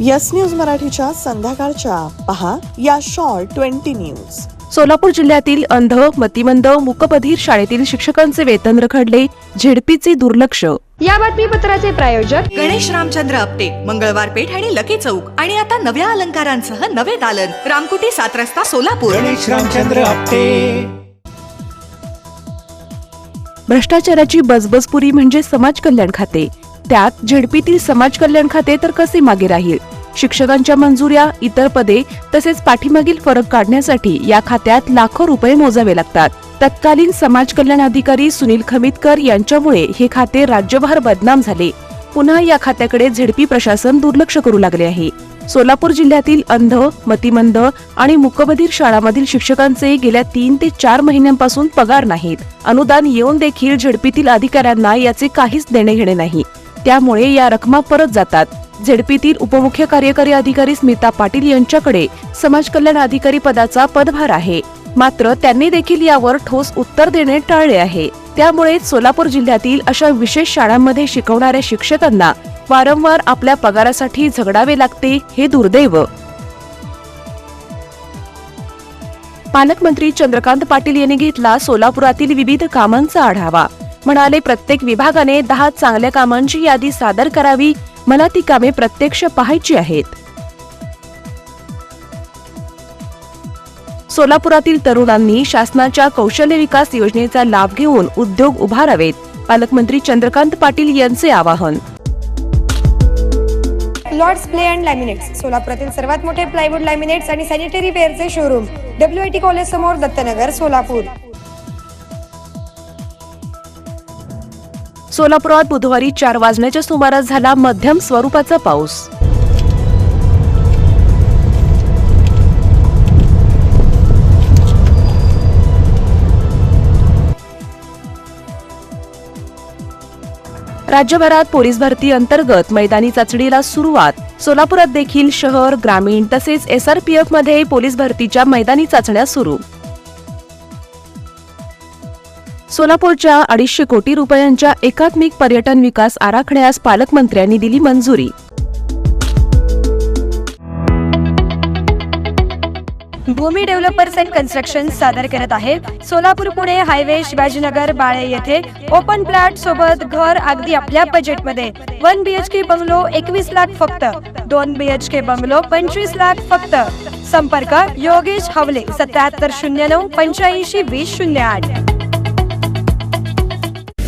Yes news मराठीच्या संध्याकाळच्या. पहा या शॉर्ट ट्वेंटी न्यूज. सोलापूर जिल्ह्यातील अंध मतिमंद मुकबधीर शाळेतील शिक्षकांचे वेतन रखडले झेडपीचे दुर्लक्ष. या बातमीपत्राचे प्रायोजक गणेश रामचंद्र आपटे मंगळवार पेठ आणि लकी चौक. आणि आता नव्या अलंकारांसह नवे दालन. रामकुटी सात रस्ता सोलापूर. गणेश रामचंद्र आपटे. भ्रष्टाचाराची बजबजपुरी म्हणजे समाज कल्याण खाते. त्यात झेडपीतील समाज कल्याण खाते तर कसे मागे राहील? शिक्षकांच्या मंजुऱ्या इतर पदे तसेच पाठीमागील फरक काढण्यासाठी या खात्यात लाखो रुपये मोजावे लागतात. तत्कालीन समाज कल्याण अधिकारी सुनील खमितकर यांच्यामुळे हे खाते राज्यभर बदनाम झाले. पुन्हा या खात्याकडे झेडपी प्रशासन दुर्लक्ष करू लागले आहे. सोलापूर जिल्ह्यातील अंध मतिमंद आणि मुकबधीर शाळांमधील शिक्षकांचे गेल्या तीन ते चार महिन्यांपासून पगार नाहीत. अनुदान येऊन देखील झेडपीतील अधिकाऱ्यांना याचे काहीच देणे घेणे नाही. त्यामुळे या रकमा परत जातात. झेडपीतील उपमुख्य कार्यकारी अधिकारी स्मिता पाटील यांच्याकडे समाज कल्याण अधिकारी पदाचा पदभार आहे. मात्र त्यांनी देखील यावर ठोस उत्तर देणे टाळले आहे. त्यामुळे सोलापूर जिल्ह्यातील अशा विशेष शाळांमध्ये शिकवणाऱ्या शिक्षकांना वारंवार आपल्या पगारासाठी झगडावे लागते हे दुर्दैव. पालकमंत्री चंद्रकांत पाटील यांनी घेतला सोलापुरातील विविध कामांचा आढावा. म्हणाले प्रत्येक विभागाने दहा चांगल्या कामांची यादी सादर करावी. मला ती कामे प्रत्यक्ष पाहायची आहेत. सोलापुरातील तरुणांनी शासनाच्या कौशल्य विकास योजनेचा लाभ घेऊन उद्योग उभारावेत. पालकमंत्री चंद्रकांत पाटील यांचे आवाहन. लॉर्ड्स प्ले अँड लॅमिनेट्स सोलापुरातील सर्वात मोठे प्लायवूड लॅमिनेट्स आणि sanitary वेअरचे showroom W I T college समोर दत्तनगर सोलापूर. सोलापुरात बुधवारी चार वाजण्याच्या सुमारास झाला मध्यम स्वरूपाचा पाऊस. राज्यभरात पोलीस भरती अंतर्गत मैदानी चाचणीला सुरुवात. सोलापुरात देखील शहर ग्रामीण तसेच एसआरपीएफमध्ये पोलीस भरतीच्या मैदानी चाचण्या सुरू. सोलापूरच्या अडीचशे कोटी रुपयांच्या एकात्मिक पर्यटन विकास आराखड्यास पालकमंत्र्यांनी दिली मंजुरी. भूमी डेव्हलपर्स अँड कन्स्ट्रक्शन सादर करत आहे. सोलापूर पुणे हायवे शिवाजीनगर बाळे येथे ओपन प्लॅट सोबत घर अगदी आपल्या बजेटमध्ये वन बीएचके बंगलो एकवीस लाख फक्त. दोन बीएचके बंगलो पंचवीस लाख फक्त. संपर्क योगेश हवले सत्याहत्तर शून्य नऊ पंच्याऐंशी वीस शून्य आठ.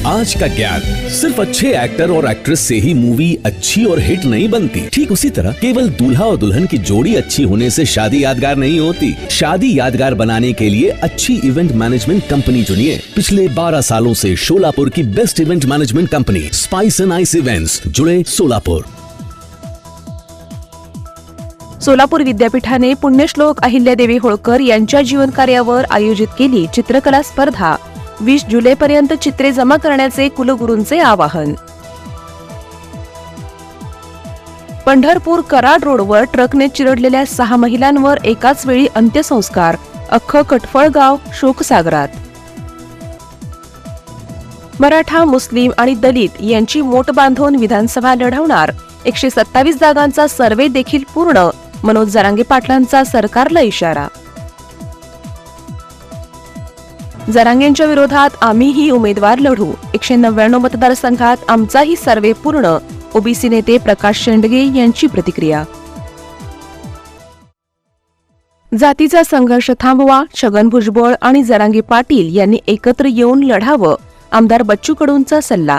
आज का ज्ञान सिर्फ़ अच्छे एक्टर और एक्ट्रेस से ही मूवी अच्छी और हिट नहीं बनती। ठीक उसी तरह केवल दूल्हा और दुल्हन की जोड़ी अच्छी होने से शादी यादगार नहीं होती। शादी यादगार बनाने के लिए अच्छी इवेंट मैनेजमेंट कंपनी चुनिए। पिछले 12 सालों से शोलापुर की best event management company Spice and Ice events जुड़े सोलापुर सोलापूर विद्यापीठाने पुण्यश्लोक अहिल्यादेवी होळकर यांच्या जीवनकार्यावर आयोजित केली चित्रकला स्पर्धा. वीस जुलैपर्यंत चित्रे जमा करण्याचे कुलगुरूंचे आवाहन. पंढरपूर कराड रोडवर ट्रकने चिरडलेल्या सहा महिलांवर एकाच वेळी अंत्यसंस्कार. अख्खं कटफळ गाव शोकसागरात. मराठा मुस्लिम आणि दलित यांची मोट बांधून विधानसभा लढवणार. एकशे सत्तावीस जागांचा सर्वे देखील पूर्ण. मनोज जरांगे पाटलांचा सरकारला इशारा. जरांगेंच्या विरोधात आम्हीही उमेदवार लढू. एकशे नव्याण्णव मतदारसंघात आमचाही सर्वे पूर्ण. ओबीसी नेते प्रकाश शेंडगे यांची प्रतिक्रिया. जातीचा संघर्ष थांबवा छगन भुजबळ आणि जरांगे पाटील यांनी एकत्र येऊन लढावं आमदार बच्चू कडूंचा सल्ला.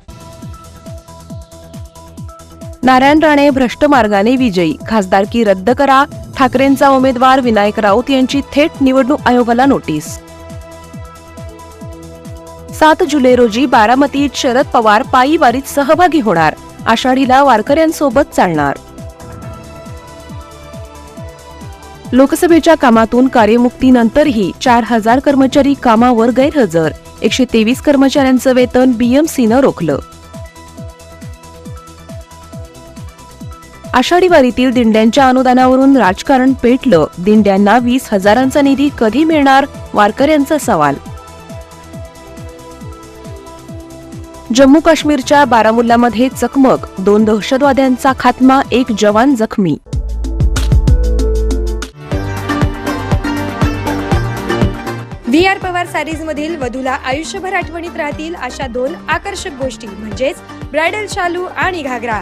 नारायण राणे भ्रष्ट मार्गाने विजयी. खासदारकी रद्द करा. ठाकरेंचा उमेदवार विनायक राऊत यांची थेट निवडणूक आयोगाला नोटीस. सात जुलै रोजी बारामतीत शरद पवार पायी वारीत सहभागी होणार. आषाढीला वारकऱ्यांसोबत चालणार. लोकसभेच्या कामातून कार्यमुक्तीनंतरही चार हजार कर्मचारी कामावर गैरहजर. एकशे तेवीस कर्मचाऱ्यांचं वेतन बीएमसीनं रोखलं. आषाढी वारीतील दिंड्यांच्या अनुदानावरून राजकारण पेटलं. दिंड्यांना वीस हजारांचा निधी कधी मिळणार? वारकऱ्यांचा सवाल. जम्मू काश्मीरच्या बारामुल्लामध्ये चकमक. दोन दहशतवाद्यांचा खात्मा एक जवान जखमी. व्ही आर पवार सॅरीजमधील वधूला आयुष्यभर आठवणीत राहतील अशा दोन आकर्षक गोष्टी. म्हणजेच ब्रायडल शालू आणि घागरा.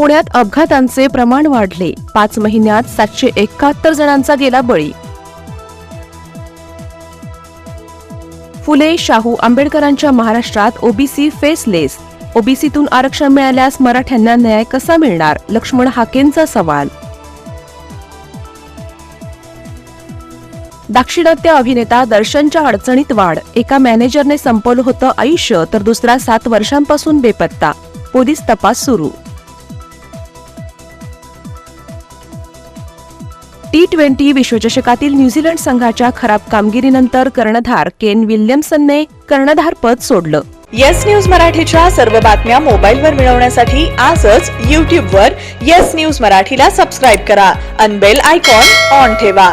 पुण्यात अपघातांचे प्रमाण वाढले. पाच महिन्यात सातशे एकाहत्तर जणांचा गेला बळी. फुले शाहू आंबेडकरांच्या महाराष्ट्रात ओबीसी फेसलेस. ओबीसीतून आरक्षण मिळाल्यास मराठ्यांना न्याय कसा मिळणार? लक्ष्मण हाकेंचा सवाल. दाक्षिणात्य अभिनेता दर्शनच्या अडचणीत वाढ. एका मॅनेजरने संपवलं होतं आयुष्य तर दुसरा सात वर्षांपासून बेपत्ता. पोलीस तपास सुरू. ट्वेंटी विश्वचषकातील न्यूझीलंड संघाच्या खराब कामगिरीनंतर कर्णधार केन विल्यमसनने कर्णधारपद सोडलं. येस न्यूज मराठीच्या सर्व बातम्या मोबाईलवर मिळवण्यासाठी आजच यूट्यूबवर येस न्यूज मराठीला सबस्क्राईब करा. अनबेल आयकॉन ऑन ठेवा.